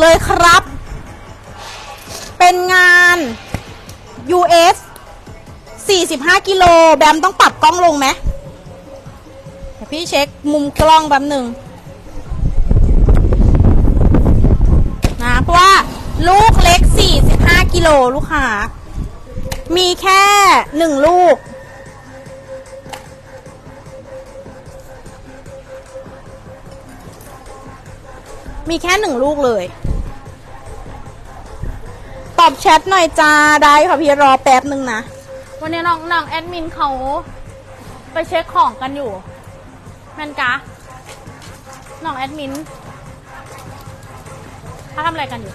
เลยครับ เป็นงาน US 45 กิโล แบมต้องปรับกล้องลงไหมเดี๋ยวพี่เช็คมุมกล้องแป๊บหนึ่งนะเพราะว่าลูกเล็ก 45 กิโลลูกค้า มีแค่หนึ่งลูก มีแค่หนึ่งลูกเลย อบแชทหน่อยจ้าได้ค่ะพี่รอแป๊บหนึ่งนะ วันนี้น้องน้องแอดมินเขาไปเช็คของกันอยู่แมนกะน้องแอดมินเขาทำอะไรกันอยู่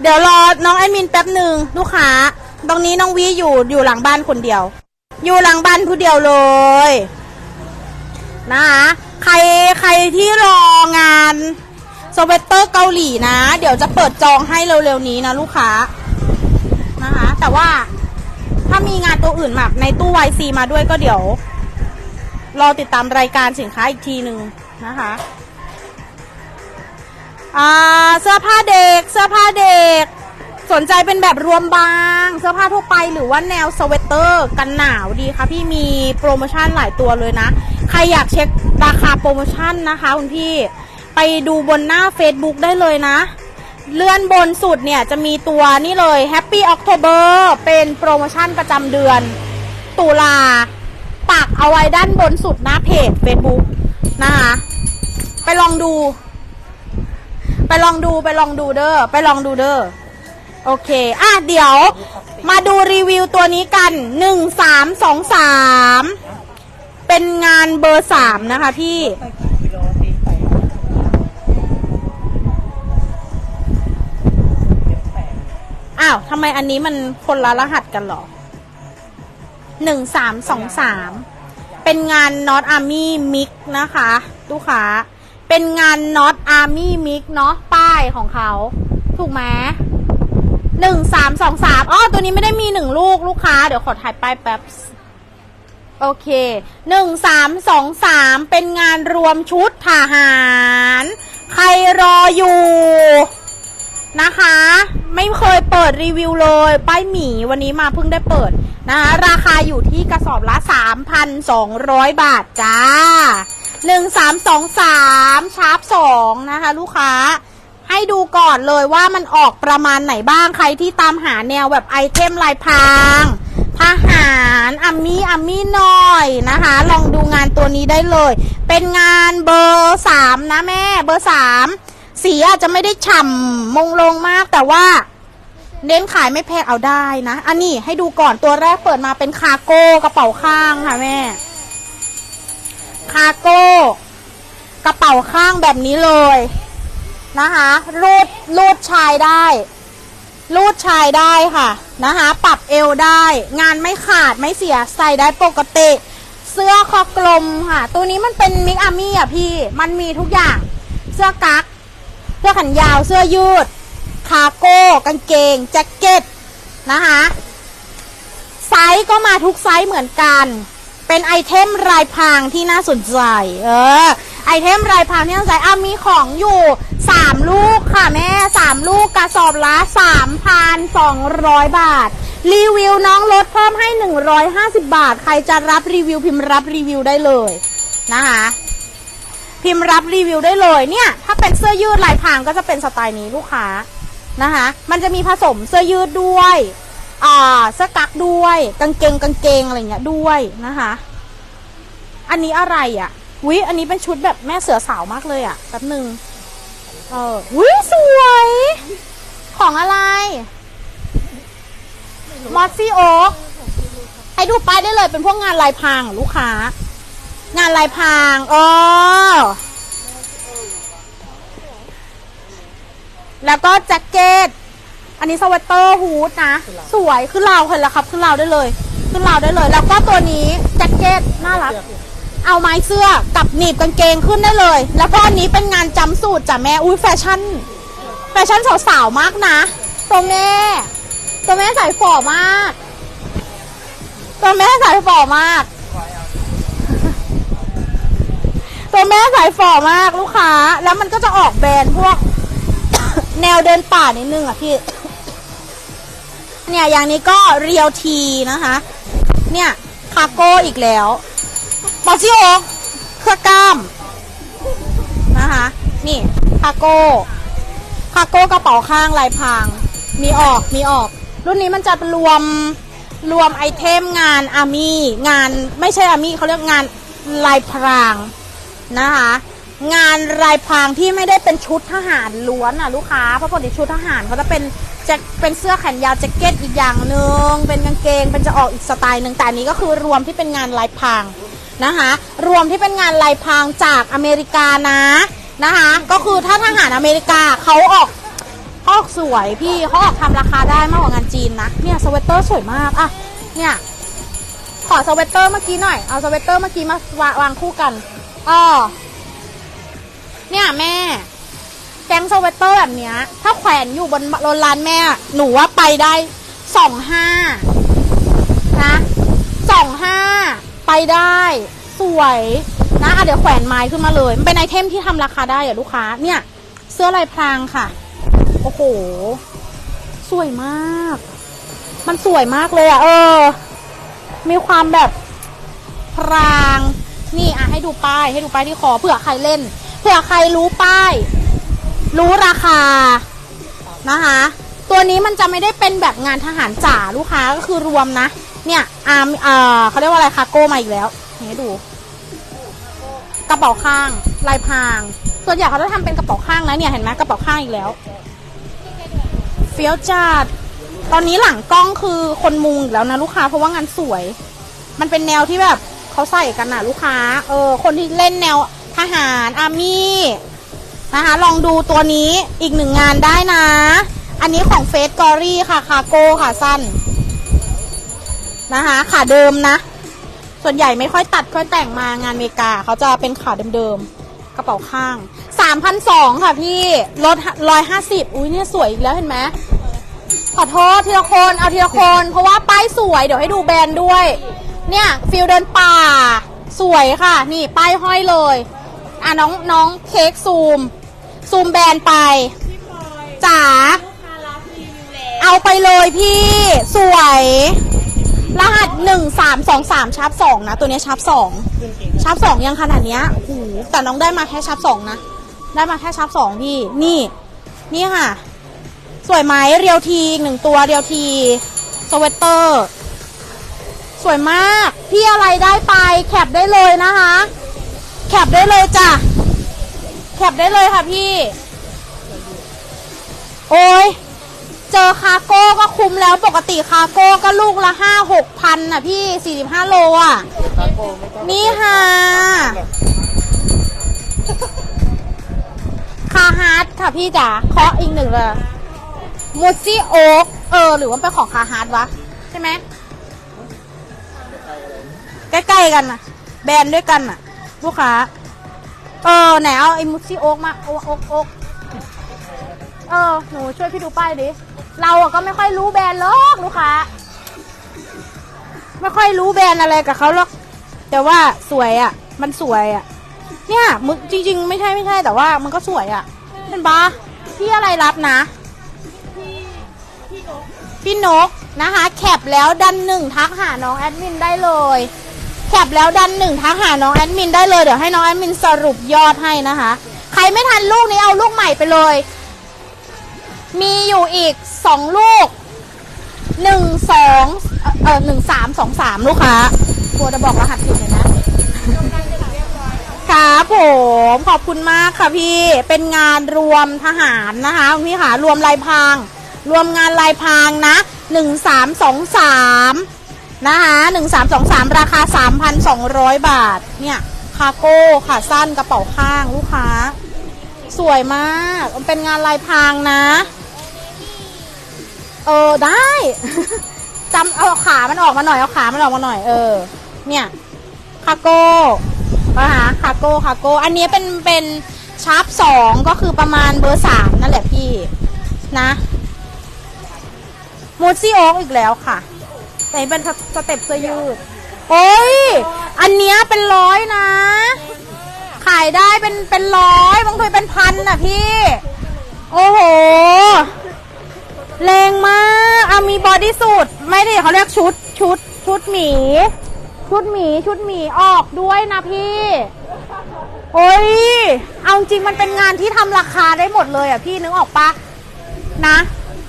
เดี๋ยวรอน้องแอดมินแป๊บหนึ่งลูกค้า ตรงนี้น้องวีอยู่อยู่หลังบ้านคนเดียว อยู่หลังบ้านผู้เดียวเลยนะคะ ใครใครที่รองานสเวตเตอร์เกาหลีนะ เดี๋ยวจะเปิดจองให้เร็วๆนี้นะลูกค้านะคะ แต่ว่าถ้ามีงานตัวอื่นแบบในตู้ YC มาด้วยก็เดี๋ยว รอติดตามรายการสินค้าอีกทีหนึ่งนะคะเสื้อผ้าเด็ก เสื้อผ้าเด็ก สนใจเป็นแบบรวมบาง เสื้อผ้าทั่วไปหรือว่าแนวสเวตเตอร์ กันหนาวดีคะพี่มีโปรโมชั่นหลายตัวเลยนะ ใครอยากเช็ค ราคาโปรโมชั่นนะคะคุณพี่ไปดูบนหน้า Facebook ได้เลยนะ เลื่อนบนสุดเนี่ยจะมีตัวนี่เลย Happy October เป็นโปรโมชั่นประจำเดือน ตุลาปักเอาไว้ด้านบนสุดหน้าเพจ Facebook นะคะไปลองดู ไปลองดูไปลองดูเด้อไปลองดูเด้อโอเค อะเดี๋ยว มาดูรีวิวตัวนี้กันหนึ่งสามสองสาม เป็นงานเบอร์สามนะคะพี่ อ้าวทำไมอันนี้มันคนละรหัสกันเหรอหนึ่งสามสองสามเป็นงาน Not Army Mix นะคะลูกค้าเป็นงาน Not Army Mix เนาะป้ายของเขา ถูกไหมหนึ่งสามสองสามอ๋อตัวนี้ไม่ได้มีหนึ่งลูกลูกค้า เดี๋ยวขอถ่ายป้ายแป๊บ โอเคหนึ่งสามสองสามเป็นงานรวมชุดทหาร ใครรออยู่นะคะ ไม่เคยเปิดรีวิวเลย ป้ายหมีวันนี้มาเพิ่งได้เปิดนะคะราคาอยู่ที่กระสอบละ 3,200 บาทจ้า 1323 ชาร์ป2นะคะ ลูกค้า ให้ดูก่อนเลยว่ามันออกประมาณไหนบ้างใครที่ตามหาแนวแบบไอเทมลายพราง ทหารอัมมี่อัมมี่หน่อยนะคะ ลองดูงานตัวนี้ได้เลย เป็นงานเบอร์สามนะแม่ เบอร์สามสีอาจจะไม่ได้ฉ่ำมงลงมากแต่ว่า เน้นขายไม่แพงเอาได้นะ อันนี้ให้ดูก่อนตัวแรกเปิดมาเป็นคาโก้กระเป๋าข้างค่ะแม่ คาโก้กระเป๋าข้างแบบนี้เลยนะคะรูดรูดชายได้ รูดชายได้ค่ะนะคะ ปรับเอวได้ งานไม่ขาดไม่เสียใส่ได้ปกติ เสื้อคอกลมค่ะ ตัวนี้มันเป็นมิกอามี่อะพี่ มันมีทุกอย่าง เสื้อกั๊กเสื้อแขนยาวเสื้อยืด คาโก้กางเกง แจ็คเก็ตนะคะไซส์ก็มาทุกไซส์เหมือนกัน เป็นไอเทมรายพางที่น่าสนใจ เออ ไอเทมรายพรางที่น่าสนใจอะมีของอยู่ 3 ลูกค่ะแม่ 3 ลูกกระสอบละ 3,200 บาท รีวิวน้องลดเพิ่มให้ 150 บาท ใครจะรับรีวิวพิมพ์รับรีวิวได้เลยนะคะพิมพ์รับรีวิวได้เลยเนี่ย ถ้าเป็นเสื้อยืดลายพรางก็จะเป็นสไตล์นี้ลูกค้านะคะ มันจะมีผสมเสื้อยืดด้วยอ่าเสื้อกั๊กด้วย กางเกงกางเกงอะไรเงี้ยด้วยนะคะ อันนี้อะไรอะ วิอันนี้เป็นชุดแบบแม่เสือสาวมากเลยอะแป๊บหนึ่งเออวิสวย ของอะไรมอสซี่โอ๊กให้ดูป้ายได้เลยเป็นพวกงานลายพางลูกค้า งานลายพางอ๋อแล้วก็แจ็คเก็ต อันนี้สเวตเตอร์ฮูดนะ สวยขึ้นราวเห็นแล้วครับ ขึ้นราวได้เลย ขึ้นราวได้เลย แล้วก็ตัวนี้แจ็คเก็ตน่ารัก เอาไม้เสื้อกับหนีบกางเกงขึ้นได้เลย แล้วก็อันนี้เป็นงานจำสูตรจ้ะแม่อุ้ยแฟชั่น แฟชั่นสาวๆมากนะตัวแม่ตัวแม่ใส่ฝ่อมาก ตัวแม่ใส่ฝ่อมาก ตัวแม่สายฝ่อมากลูกค้า แล้วมันก็จะออกแบรนด์พวก แนวเดินป่านิดนึงอะพี่ เนี่ยอย่างนี้ก็เรียวทีนะคะ เนี่ยคาโก้อีกแล้ว บอชิโอเครื่องกล้ามนะคะนี่คาโก้คาโก้กระเป๋าข้างลายพราง มีออกมีออก รุ่นนี้มันจะรวมรวมไอเทมงานอาร์มี่งานไม่ใช่อาร์มี่เขาเรียกงานลายพรางนะคะงานลายพรางที่ไม่ได้เป็นชุดทหารล้วนอะลูกค้าเพราะปกติชุดทหารเขาจะเป็นจะเป็นเสื้อแขนยาวแจ็คเก็ตอีกอย่างหนึ่งเป็นกางเกงเป็นจะออกอีกสไตล์หนึ่งแต่นี้ก็คือรวมที่เป็นงานลายพราง นะคะ รวมที่เป็นงานลายพรางจากอเมริกานะนะคะ ก็คือถ้าทหารอเมริกาเขาออกขาออกสวยพี่เขาออกทำราคาได้มากกว่างานจีนนะเนี่ยสเวตเตอร์สวยมากอะเนี่ยขอสเวตเตอร์เมื่อกี้หน่อยเอาสเวตเตอร์เมื่อกี้มาวาวางคู่กันอ๋อเนี่ยแม่แก๊งสเวตเตอร์แบบเนี้ย ถ้าแขวนอยู่บนบนร้านแม่ หนูว่าไปได้สองห้านะสองห้า ไปได้ สวยนะอะเดี๋ยวแขวนไม้ขึ้นมาเลย มันเป็นไอเทมที่ทำราคาได้อะลูกค้า เนี่ย เสื้อลายพรางค่ะ โอ้โห สวยมาก มันสวยมากเลยอะเออ มีความแบบพราง นี่อะให้ดูป้าย ให้ดูป้ายที่คอเผื่อใครเล่น เผื่อใครรู้ป้าย รู้ราคานะคะ ตัวนี้มันจะไม่ได้เป็นแบบงานทหารจ๋าลูกค้าก็คือรวมนะ เนี่ยอาร์มอ่าเขาเรียกว่าอะไรคาโก้มาอีกแล้วให้ดูกระเป๋าข้างลายพราง ส่วนใหญ่เขาจะทำเป็นกระเป๋าข้างนะเนี่ยเห็นไหมกระเป๋าข้างอีกแล้ว เฟี้ยวจัดตอนนี้หลังกล้องคือคนมุงอีกแล้วนะลูกค้าเพราะว่างานสวย มันเป็นแนวที่แบบเขาใส่กันนะลูกค้า เออ คนที่เล่นแนวทหารอาร์มี่นะคะลองดูตัวนี้อีกหนึ่งงานได้นะ อันนี้ของเฟสกอรี่ค่ะคาโก้ค่ะสั้น นะคะขาเดิมนะ ส่วนใหญ่ไม่ค่อยตัดค่อยแต่งมางานอเมริกาเขาจะเป็นขาเดิมๆกระเป๋าข้าง3,200ค่ะพี่ลด150อุ้ยเนี่ยสวยอีกแล้วเห็นไหมขอโทษทีละคนเอาทีละคนเพราะว่าป้ายสวยเดี๋ยวให้ดูแบรนด์ด้วย เนี่ยฟิลเดินป่า สวยค่ะ นี่ป้ายห้อยเลยอะน้องน้องเค้กซูม ซูมแบรนด์ไปจ๋าเอาไปเลยพี่ สวย รหัสหนึ่งสามสองสามชาร์ปสองนะ ตัวนี้ชาร์ปสองชาร์ปสองยังขนาดเนี้ยโอ้โหแต่น้องได้มาแค่ชาร์ปสองนะ ได้มาแค่ชาร์ปสองพี่ นี่ นี่ค่ะ สวยไหมเรียวทีอีกหนึ่งตัวเรียวทีสเวตเตอร์ สวยมาก พี่อะไรได้ไป แคปได้เลยนะคะ แคปได้เลยจ้ะ แคปได้เลยค่ะพี่ โอ้ย เจอคาโก้ก็คุ้มแล้วปกติคาโก้ก็ลูกละห้าหกพันน่ะพี่สี่สิบห้าโลอะ นี่ค่ะคาฮาร์ดค่ะพี่จ๋าเคาะอีกหนึ่งเลยมูซี่โอ๊กเออ หรือว่าเป็นของคาฮาร์ดวะ ใช่ไหมใกล้ๆกันน่ะ แบรนด์ด้วยกันน่ะ ลูกค้า เออ ไหนเอาไอ้มูซี่โอ๊กมา โอ๊กโอ๊กเออ หนูช่วยพี่ดูป้ายดิ เราอะก็ไม่ค่อยรู้แบรนด์หรอกลูกค้า ไม่ค่อยรู้แบรนด์อะไรกับเขาหรอก แต่ว่าสวยอะมันสวยอะเนี่ยมึงจริง ๆ ไม่ใช่ไม่ใช่แต่ว่ามันก็สวยอะ่ะเห็นปะพี่อะไรรับนะ พี่นกนะคะ แคปแล้วดันหนึ่งทักหาน้องแอดมินได้เลยแคปแล้วดันหนึ่งทักหาน้องแอดมินได้เลยเดี๋ยวให้น้องแอดมินสรุปยอดให้นะคะ ใครไม่ทันลูกนี้เอาลูกใหม่ไปเลย มีอยู่อีกสองลูกหนึ่งสองเออหนึ่งสามสองสามลูกค้ากลัวจะบอกรหัสผิดเลยนะครับผมขอบคุณมากค่ะพี่เป็นงานรวมทหารนะคะคุณพี่ค่ะรวมลายพราง รวมงานลายพรางนะหนึ่งสามสองสามนะคะหนึ่งสามสองสามราคาสามพันสองร้อยบาทเนี่ยคาโก้ขาสั้นกระเป๋าข้างลูกค้า สวยมาก มันเป็นงานลายพรางนะ เออได้ จำเอาขา มันออกมาหน่อย เอาขา มันออกมาหน่อย เออ เนี่ย คาโก้นะคะคาโก้คาโก้ อันนี้เป็น เป็นชาร์ปสองก็คือประมาณเบอร์สามนั่นแหละพี่ นะมูซี่โอ๊กอีกแล้วค่ะแต่นี่เป็นสสเต็ปเสื้อยืด โอ้ย อันเนี้ยเป็นร้อยนะขายายได้เป็น เป็นร้อย บางทีเป็นพันน่ะพี่ โอ้โห แรงมากเอามีบอดี้สูทไม่ได้เขาเรียกชุดชุดชุดหมี ชุดหมีชุดหมีออกด้วยนะพี่ โอ้ย เอาจริงมันเป็นงานที่ทำราคาได้หมดเลยอะพี่นึกออกปะนะ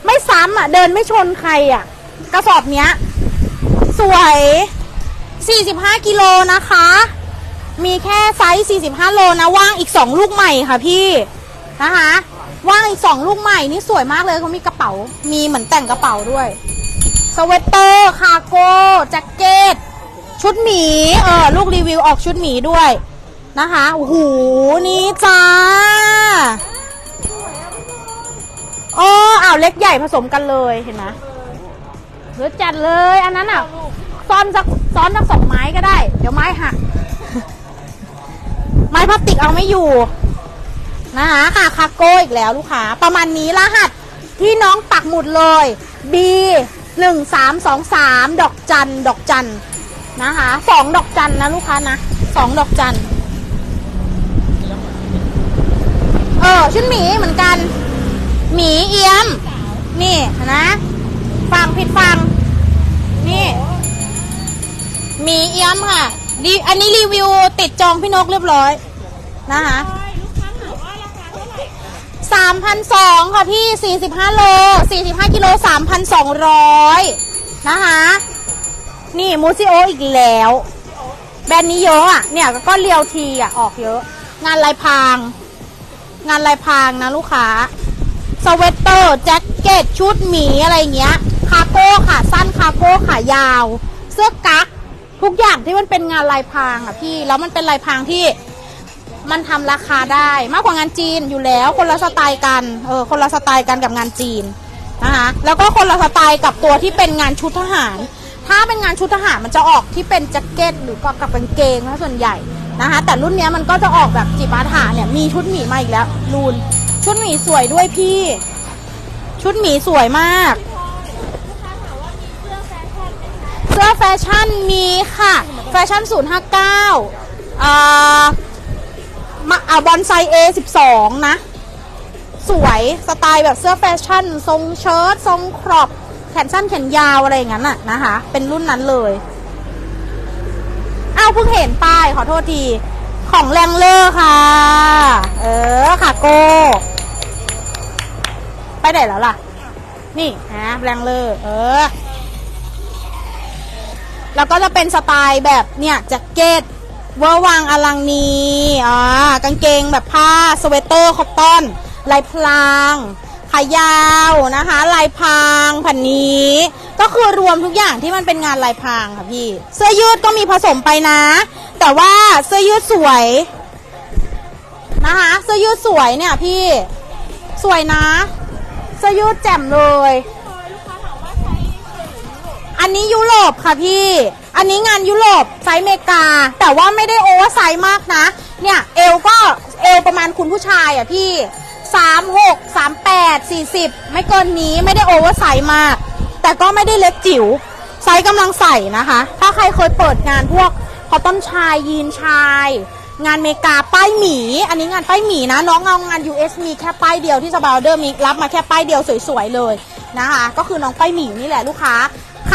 ไม่ซ้ำอะ เดินไม่ชนใครอะ กระสอบเนี้ย สวย 45 กิโลนะคะ มีแค่ไซส์ 45 โลนะ ว่างอีก 2 ลูกใหม่ค่ะพี่ นะคะ ว่างอีก2ลูกใหม่นี่สวยมากเลยเขามีกระเป๋า มีเหมือนแต่งกระเป๋าด้วยสเวตเตอร์คาโก้แจ็คเก็ตชุดหมีเออลูกรีวิวออกชุดหมีด้วยนะคะโอ้โหนี่จ้าโอ้อ้าวเล็กใหญ่ผสมกันเลยเห็นไหมหรือจัดเลยอันนั้นอะซ้อนสักซ้อนสักสองไม้ก็ได้ เดี๋ยวไม้หัก ไม้พลาสติกเอาไม่อยู่ นะคะค่ะคาโก้อีกแล้วลูกค้า ประมาณนี้รหัสที่น้องปักหมุดเลย B หนึ่งสามสองสามดอกจัน ดอกจันนะคะสองดอกจันนะลูกค้านะสองดอกจัน เออชุดหมีเหมือนกัน หมีเอี้ยม นี่นะฟังผิดฟัง นี่ หมีเอี้ยมค่ะดีอันนี้รีวิวติดจองพี่นกเรียบร้อยนะคะ สามพันสองค่ะพี่สี่สิบห้าโลสี่สิบห้ากิโลสามพันสองร้อยนะคะ นี่มูซิโออีกแล้ว แบรนด์นี้เยอะอะ เนี่ยก็เรียวทีอะ ออกเยอะ งานลายพราง งานลายพรางนะลูกค้า สเวตเตอร์ แจ็คเก็ต ชุดหมีอะไรเงี้ย คาโก้ขาสั้นคาโก้ขายาว เสื้อกั๊กทุกอย่างที่มันเป็นงานลายพรางอะพี่ แล้วมันเป็นลายพรางที่ มันทำราคาได้มากกว่างานจีนอยู่แล้ว คนละสไตล์กันเออคนละสไตล์กันกับงานจีนนะคะแล้วก็คนละสไตล์กับตัวที่เป็นงานชุดทหาร ถ้าเป็นงานชุดทหารมันจะออกที่เป็นแจ็คเก็ตหรือก็กับกางเกงนะส่วนใหญ่นะคะแต่รุ่นนี้มันก็จะออกแบบจิปาถาเนี่ยมีชุดหมีมาอีกแล้วรูนชุดหมีสวยด้วยพี่ ชุดหมีสวยมากเสื้อแฟชั่นมีค่ะ แฟชั่น 059อ่า มาอ่าบอลไซเอ12นะ สวยสไตล์แบบเสื้อแฟชั่น ทรงเชิ้ตทรงครอปแขนสั้นแขนยาวอะไรอย่างนั้นน่ะนะคะ เป็นรุ่นนั้นเลยอ้าวเพิ่งเห็นป้ายขอโทษทีของแรงเลอร์ค่ะ เออค่ะโก ไปไหนแล้วล่ะ นี่นะแรงเลอร์เออ แล้วก็จะเป็นสไตล์แบบเนี่ยแจ็คเก็ต เวอร์วังอลังนีอ่ากางเกงแบบผ้าสเวตเตอร์คอตตอน ลายพลางขายาวนะคะ ลายพรางผันนี้ ก็คือรวมทุกอย่างที่มันเป็นงานลายพรางค่ะพี่ เสื้อยืดก็มีผสมไปนะ แต่ว่าเสื้อยืดสวยนะคะเสื้อยืดสวยเนี่ยพี่สวยนะ เสื้อยืดแจ่มเลย อันนี้ยุโรปค่ะพี่ อันนี้งานยุโรปไซส์เมกา แต่ว่าไม่ได้โอเวอร์ไซส์มากนะ เนี่ยเอวก็เอวประมาณคุณผู้ชายอะพี่สามหกสามแปดสี่สิบไม่เกินนี้ไม่ได้โอเวอร์ไซส์มาก แต่ก็ไม่ได้เล็กจิ๋วไซส์กำลังใส่นะคะ ถ้าใครเคยเปิดงานพวกคอตตอนชายยีนชาย งานเมกาป้ายหมี อันนี้งานป้ายหมีนะ น้องเอางาน US มีแค่ป้ายเดียวที่สบาวเดอร์มีรับมาแค่ป้ายเดียวสวยๆเลยนะคะ ก็คือน้องป้ายหมีนี่แหละลูกค้า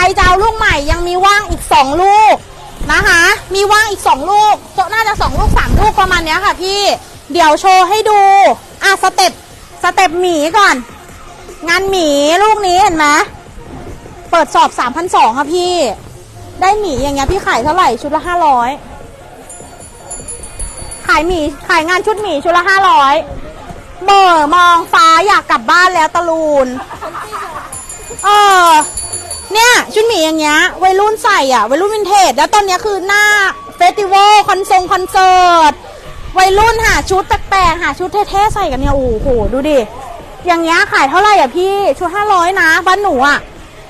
รจะเอาลูกใหม่ยังมีว่างอีก2ลูกนะคะ มีว่างอีก2ลูกโตน่าจะ2ลูก3ลูกประมาณเนี้ยค่ะพี่ เดี๋ยวโชว์ให้ดู อะสเต็ปสเต็ปหมีก่อน งานหมีลูกนี้เห็นไหมเปิดสอบ3,200ค่ะพี่ ได้หมีอย่างเงี้ยพี่ขายเท่าไหร่ชุดละ500ขายหมีขายงานชุดหมีชุดละ500เบอร์มองฟ้าอยากกลับบ้านแล้วตะลูน เออ เนี่ยชุดหมีอย่างเงี้ยวัยรุ่นใส่อะวัยรุ่นวินเทจแล้วตอนเนี้ยคือหน้าเฟสติวัลคอนเสิร์ตคอนเสิร์ตวัยรุ่นหาชุดแปลกๆหาชุดเท่ๆใส่กันเนี่ยโอ้โหดูดิอย่างเงี้ยขายเท่าไหร่อะพี่ชุดห้าร้อยนะบ้านหนูอะ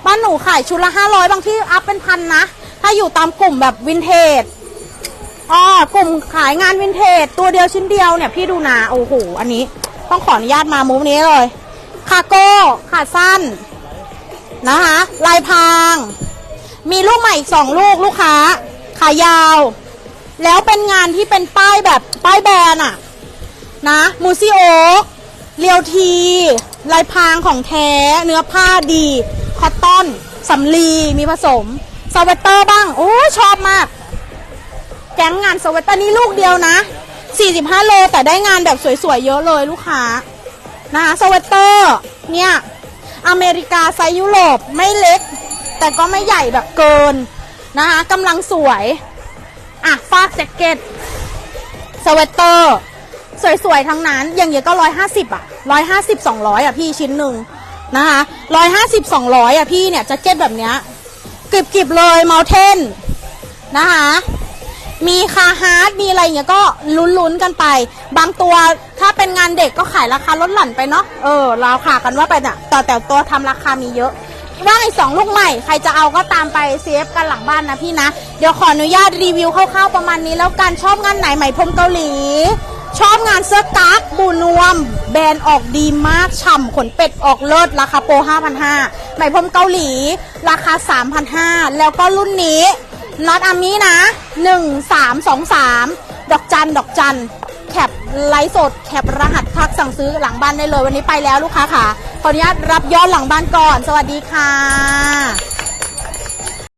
บ้านหนูขายชุดละห้าร้อยบางที่อัพเป็นพันนะถ้าอยู่ตามกลุ่มแบบวินเทจอ๋อกลุ่มขายงานวินเทจตัวเดียวชิ้นเดียวเนี่ยพี่ดูนะโอ้โหอันนี้ต้องขออนุญาตมามุมนี้เลยคาโก้ขาสั้น นะคะ ลายพราง มีลูกใหม่อีกสองลูกลูกค้า ขายาว แล้วเป็นงานที่เป็นป้ายแบบป้ายแบรนด์อะนะมูซิโอเรียวที ลายพรางของแท้ เนื้อผ้าดี คอตตอนสำลีมีผสมสเวตเตอร์บ้าง โอ้ชอบมาก แก๊งงานสเวตเตอร์นี่ลูกเดียวนะ 45 โลแต่ได้งานแบบสวยๆ เยอะเลยลูกค้านะคะสเวตเตอร์ เนี่ย อเมริกาไซส์ยุโรปไม่เล็ก แต่ก็ไม่ใหญ่แบบเกินนะคะกำลังสวย อะฟากแจ็คเก็ตสเวตเตอร์ สวยๆ ทั้งนั้น อย่างเงี้ยก็ร้อยห้าสิบอะร้อยห้าสิบสองร้อยอะพี่ชิ้นหนึ่งนะคะร้อยห้าสิบสองร้อยอะพี่เนี่ยแจ็คเก็ตแบบเนี้ยกริบๆเลยเมลเทนนะคะ มีคาฮาร์ดมีอะไรเงี้ยก็ลุ้นๆกันไป บางตัวถ้าเป็นงานเด็กก็ขายราคาลดหลั่นไปเนาะเออราคากันว่าไปน่ะต่อแต่ตัวทำราคามีเยอะว่าไอ้สองลูกใหม่ใครจะเอาก็ตามไปเซฟกันหลังบ้านนะพี่นะ เดี๋ยวขออนุญาตรีวิวคร่าวๆประมาณนี้ แล้วกันชอบงานไหนไหมพรมเกาหลี ชอบงานเสื้อกั๊กบูนวม แบรนด์ออกดีมากฉ่ำขนเป็ดออกเลิศราคาโปร5,500ไหมพรมเกาหลี ราคา 3,500 แล้วก็รุ่นนี้ น็อตอามี่นะ 1323 ดอกจัน ดอกจัน แคปไลฟ์สด แคปรหัสทักสั่งซื้อหลังบ้านได้เลยวันนี้ไปแล้วลูกค้าค่ะ ขออนุญาตรับยอดหลังบ้านก่อน สวัสดีค่ะ